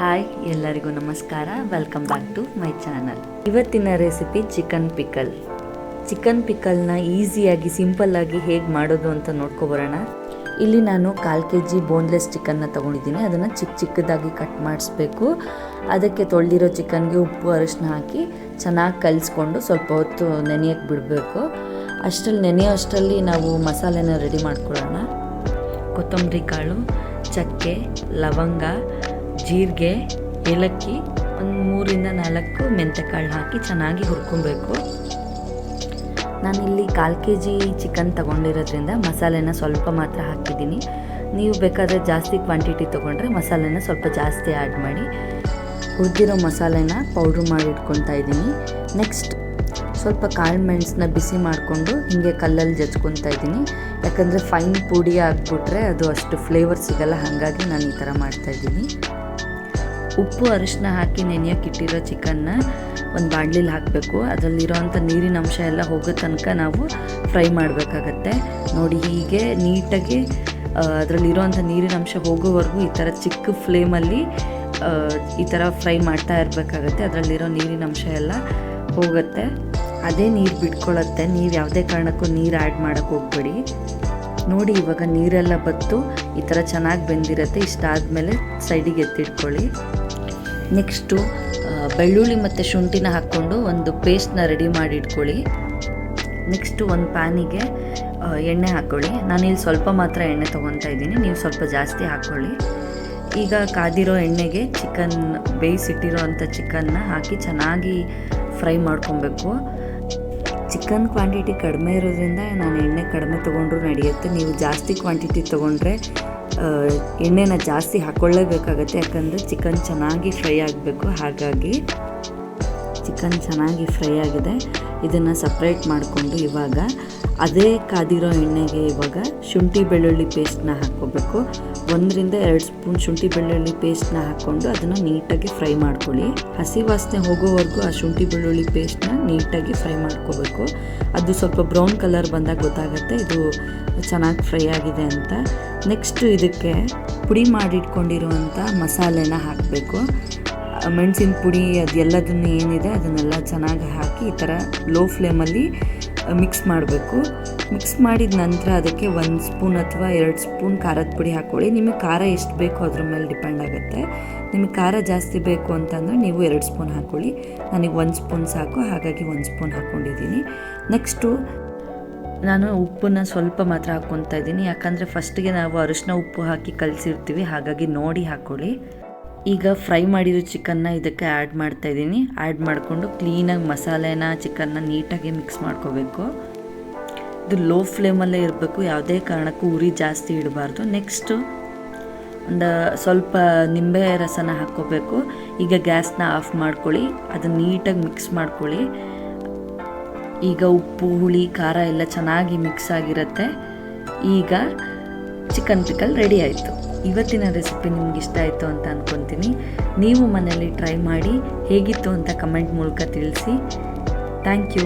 Hi, ಎಲ್ಲರಿಗೂ ನಮಸ್ಕಾರ. Welcome back to my channel ಇವತ್ತಿನ ರೆಸಿಪಿ ಚಿಕನ್ ಪಿಕಲ್ ಚಿಕನ್ ಪಿಕಲ್ನ ಈಸಿಯಾಗಿ ಸಿಂಪಲ್ಲಾಗಿ ಹೇಗೆ ಮಾಡೋದು ಅಂತ ನೋಡ್ಕೊಬರೋಣ ಇಲ್ಲಿ ನಾನು ಕಾಲು ಕೆ ಜಿ ಬೋನ್ಲೆಸ್ ಚಿಕನ್ನ ತೊಗೊಂಡಿದ್ದೀನಿ. ಅದನ್ನು ಚಿಕ್ಕ ಚಿಕ್ಕದಾಗಿ ಕಟ್ ಮಾಡಿಸ್ಬೇಕು. ಅದಕ್ಕೆ ತೊಳೆದಿರೋ ಚಿಕನ್ಗೆ ಉಪ್ಪು ಅರಿಶಿನ ಹಾಕಿ ಚೆನ್ನಾಗಿ ಕಲಿಸ್ಕೊಂಡು ಸ್ವಲ್ಪ ಹೊತ್ತು ನೆನೆಯೋಕ್ಕೆ ಬಿಡಬೇಕು. ಅಷ್ಟರಲ್ಲಿ ನೆನೆಯೋ ಅಷ್ಟರಲ್ಲಿ ನಾವು ಮಸಾಲೆನ ರೆಡಿ ಮಾಡ್ಕೊಳ್ಳೋಣ. ಕೊತ್ತಂಬರಿ ಕಾಳು, ಚಕ್ಕೆ, ಲವಂಗ ಜೀರಿಗೆ, ಏಲಕ್ಕಿ, ಒಂದು ಮೂರಿಂದ ನಾಲ್ಕು ಮೆಂತೆಕಾಳು ಹಾಕಿ ಚೆನ್ನಾಗಿ ಹುರ್ಕೊಬೇಕು. ನಾನಿಲ್ಲಿ ಕಾಲು ಕೆ ಜಿ ಚಿಕನ್ ತಗೊಂಡಿರೋದ್ರಿಂದ ಮಸಾಲೆನ ಸ್ವಲ್ಪ ಮಾತ್ರ ಹಾಕಿದ್ದೀನಿ. ನೀವು ಬೇಕಾದರೆ ಜಾಸ್ತಿ ಕ್ವಾಂಟಿಟಿ ತೊಗೊಂಡ್ರೆ ಮಸಾಲೆನ ಸ್ವಲ್ಪ ಜಾಸ್ತಿ ಆ್ಯಡ್ ಮಾಡಿ. ಹುರಿದಿರೋ ಮಸಾಲೆನ ಪೌಡ್ರ್ ಮಾಡಿ ಇಟ್ಕೊತಾ ಇದ್ದೀನಿ. ನೆಕ್ಸ್ಟ್ ಸ್ವಲ್ಪ ಕಾಳು ಮೆಣಸನ್ನ ಬಿಸಿ ಮಾಡಿಕೊಂಡು ಹೀಗೆ ಕಲ್ಲಲ್ಲಿ ಜಜ್ಕೊತಾ ಇದ್ದೀನಿ. ಯಾಕಂದರೆ ಫೈನ್ ಪುಡಿ ಹಾಕ್ಬಿಟ್ರೆ ಅದು ಅಷ್ಟು ಫ್ಲೇವರ್ ಸಿಗಲ್ಲ, ಹಾಗಾಗಿ ನಾನು ಈ ಥರ ಮಾಡ್ತಾಯಿದ್ದೀನಿ ಉಪ್ಪು ಅರಿಶಿನ ಹಾಕಿ ನೆನೆಯೋಕೆ ಇಟ್ಟಿರೋ ಚಿಕನ್ನ ಒಂದು ಬಾಣಲಿಲಿ ಹಾಕಬೇಕು. ಅದರಲ್ಲಿರೋವಂಥ ನೀರಿನ ಅಂಶ ಎಲ್ಲ ಹೋಗೋ ತನಕ ನಾವು ಫ್ರೈ ಮಾಡಬೇಕಾಗತ್ತೆ. ನೋಡಿ ಹೀಗೆ ನೀಟಾಗಿ ಅದರಲ್ಲಿರೋವಂಥ ನೀರಿನ ಅಂಶ ಹೋಗೋವರೆಗೂ ಈ ಥರ ಚಿಕ್ಕ ಫ್ಲೇಮಲ್ಲಿ ಈ ಥರ ಫ್ರೈ ಮಾಡ್ತಾ ಇರಬೇಕಾಗತ್ತೆ. ಅದರಲ್ಲಿರೋ ನೀರಿನ ಅಂಶ ಎಲ್ಲ ಹೋಗುತ್ತೆ. ಅದೇ ನೀರು ಬಿಟ್ಕೊಳ್ಳುತ್ತೆ. ನೀವು ಯಾವುದೇ ಕಾರಣಕ್ಕೂ ನೀರು ಆ್ಯಡ್ ಮಾಡೋಕ್ಕೆ ಹೋಗ್ಬೇಡಿ. ನೋಡಿ ಇವಾಗ ನೀರೆಲ್ಲ ಬತ್ತು. ಈ ಥರ ಚೆನ್ನಾಗಿ ಬೆಂದಿರುತ್ತೆ. ಇಷ್ಟಾದಮೇಲೆ ಸೈಡಿಗೆ ಎತ್ತಿಟ್ಕೊಳ್ಳಿ. ನೆಕ್ಸ್ಟು ಬೆಳ್ಳುಳ್ಳಿ ಮತ್ತು ಶುಂಠಿನ ಹಾಕ್ಕೊಂಡು ಒಂದು ಪೇಸ್ಟ್ನ ರೆಡಿ ಮಾಡಿ ಇಟ್ಕೊಳ್ಳಿ. ನೆಕ್ಸ್ಟು ಒಂದು ಪ್ಯಾನಿಗೆ ಎಣ್ಣೆ ಹಾಕ್ಕೊಳ್ಳಿ ನಾನಿಲ್ಲಿ ಸ್ವಲ್ಪ ಮಾತ್ರ ಎಣ್ಣೆ ತೊಗೊತಾ ಇದ್ದೀನಿ. ನೀವು ಸ್ವಲ್ಪ ಜಾಸ್ತಿ ಹಾಕ್ಕೊಳ್ಳಿ. ಈಗ ಕಾದಿರೋ ಎಣ್ಣೆಗೆ ಚಿಕನ್, ಬೇಯಿಸಿಟ್ಟಿರೋ ಅಂಥ ಚಿಕನ್ನ ಹಾಕಿ ಚೆನ್ನಾಗಿ ಫ್ರೈ ಮಾಡ್ಕೊಬೇಕು. ಚಿಕನ್ ಕ್ವಾಂಟಿಟಿ ಕಡಿಮೆ ಇರೋದ್ರಿಂದ ನಾನು ಎಣ್ಣೆ ಕಡಿಮೆ ತೊಗೊಂಡ್ರೂ ನಡೆಯುತ್ತೆ. ನೀವು ಜಾಸ್ತಿ ಕ್ವಾಂಟಿಟಿ ತೊಗೊಂಡ್ರೆ ಎಣ್ಣೆನ ಜಾಸ್ತಿ ಹಾಕ್ಕೊಳ್ಳೇಬೇಕಾಗತ್ತೆ ಯಾಕಂದರೆ ಚಿಕನ್ ಚೆನ್ನಾಗಿ ಫ್ರೈ ಆಗಬೇಕು. ಹಾಗಾಗಿ ಚಿಕನ್ ಚೆನ್ನಾಗಿ ಫ್ರೈ ಆಗಿದೆ. ಇದನ್ನು ಸಪ್ರೇಟ್ ಮಾಡಿಕೊಂಡು ಇವಾಗ ಅದೇ ಕಾದಿರೋ ಎಣ್ಣೆಗೆ ಇವಾಗ ಶುಂಠಿ ಬೆಳ್ಳುಳ್ಳಿ ಪೇಸ್ಟ್ನ ಹಾಕ್ಕೋಬೇಕು. ಒಂದರಿಂದ ಎರಡು ಸ್ಪೂನ್ ಶುಂಠಿ ಬೆಳ್ಳುಳ್ಳಿ ಪೇಸ್ಟ್ನ ಹಾಕ್ಕೊಂಡು ಅದನ್ನು ನೀಟಾಗಿ ಫ್ರೈ ಮಾಡ್ಕೊಳ್ಳಿ. ಹಸಿ ವಾಸನೆ ಹೋಗೋವರೆಗೂ ಆ ಶುಂಠಿ ಬೆಳ್ಳುಳ್ಳಿ ಪೇಸ್ಟ್ನ ನೀಟಾಗಿ ಫ್ರೈ ಮಾಡ್ಕೋಬೇಕು. ಅದು ಸ್ವಲ್ಪ ಬ್ರೌನ್ ಕಲರ್ ಬಂದಾಗ ಗೊತ್ತಾಗುತ್ತೆ, ಇದು ಚೆನ್ನಾಗಿ ಫ್ರೈ ಆಗಿದೆ ಅಂತ. ನೆಕ್ಸ್ಟು ಇದಕ್ಕೆ ಪುಡಿ ಮಾಡಿಟ್ಕೊಂಡಿರುವಂಥ ಮಸಾಲೆನ ಹಾಕಬೇಕು. ಮೆಣಸಿನ ಪುಡಿ ಅದೆಲ್ಲದನ್ನು ಏನಿದೆ ಅದನ್ನೆಲ್ಲ ಚೆನ್ನಾಗಿ ಹಾಕಿ ಈ ಥರ ಲೋ ಫ್ಲೇಮಲ್ಲಿ ಮಿಕ್ಸ್ ಮಾಡಬೇಕು. ಮಿಕ್ಸ್ ಮಾಡಿದ ನಂತರ ಅದಕ್ಕೆ ಒಂದು ಸ್ಪೂನ್ ಅಥವಾ ಎರಡು ಸ್ಪೂನ್ ಖಾರದ ಪುಡಿ ಹಾಕ್ಕೊಳ್ಳಿ ನಿಮಗೆ ಖಾರ ಎಷ್ಟು ಬೇಕೋ ಅದ್ರ ಮೇಲೆ ಡಿಪೆಂಡ್ ಆಗುತ್ತೆ. ನಿಮಗೆ ಖಾರ ಜಾಸ್ತಿ ಬೇಕು ಅಂತಂದರೆ ನೀವು ಎರಡು ಸ್ಪೂನ್ ಹಾಕ್ಕೊಳ್ಳಿ ನನಗೆ ಒಂದು ಸ್ಪೂನ್ ಸಾಕು, ಹಾಗಾಗಿ ಒಂದು ಸ್ಪೂನ್ ಹಾಕ್ಕೊಂಡಿದ್ದೀನಿ ನೆಕ್ಸ್ಟು ನಾನು ಉಪ್ಪನ್ನು ಸ್ವಲ್ಪ ಮಾತ್ರ ಹಾಕ್ಕೊತಾ ಇದ್ದೀನಿ. ಯಾಕಂದರೆ ಫಸ್ಟಿಗೆ ನಾವು ಅರಿಶಿನ ಉಪ್ಪು ಹಾಕಿ ಕಲಸಿರ್ತೀವಿ, ಹಾಗಾಗಿ ನೋಡಿ ಹಾಕ್ಕೊಳ್ಳಿ ಈಗ ಫ್ರೈ ಮಾಡಿರೋ ಚಿಕನ್ನ ಇದಕ್ಕೆ ಆ್ಯಡ್ ಮಾಡ್ತಾ ಇದ್ದೀನಿ. ಆ್ಯಡ್ ಮಾಡಿಕೊಂಡು ಕ್ಲೀನಾಗಿ ಮಸಾಲೆನ, ಚಿಕನ್ನ ನೀಟಾಗಿ ಮಿಕ್ಸ್ ಮಾಡ್ಕೋಬೇಕು. ಇದು ಲೋ ಫ್ಲೇಮಲ್ಲೇ ಇರಬೇಕು. ಯಾವುದೇ ಕಾರಣಕ್ಕೂ ಉರಿ ಜಾಸ್ತಿ ಇಡಬಾರ್ದು. ನೆಕ್ಸ್ಟು ಒಂದು ಸ್ವಲ್ಪ ನಿಂಬೆ ರಸನ ಹಾಕ್ಕೋಬೇಕು. ಈಗ ಗ್ಯಾಸ್ನ ಆಫ್ ಮಾಡ್ಕೊಳ್ಳಿ. ಅದನ್ನು ನೀಟಾಗಿ ಮಿಕ್ಸ್ ಮಾಡ್ಕೊಳ್ಳಿ. ಈಗ ಉಪ್ಪು, ಹುಳಿ, ಖಾರ ಎಲ್ಲ ಚೆನ್ನಾಗಿ ಮಿಕ್ಸ್ ಆಗಿರುತ್ತೆ. ಈಗ ಚಿಕನ್ ಪಿಕಲ್ ರೆಡಿ ಆಯಿತು. ಇವತ್ತಿನ ರೆಸಿಪಿ ನಿಮ್ಗೆ ಇಷ್ಟ ಆಯಿತು ಅಂತ ಅಂದ್ಕೊತೀನಿ ನೀವು ಮನೇಲಿ ಟ್ರೈ ಮಾಡಿ ಹೇಗಿತ್ತು ಅಂತ ಕಮೆಂಟ್ ಮೂಲಕ ತಿಳಿಸಿ. Thank you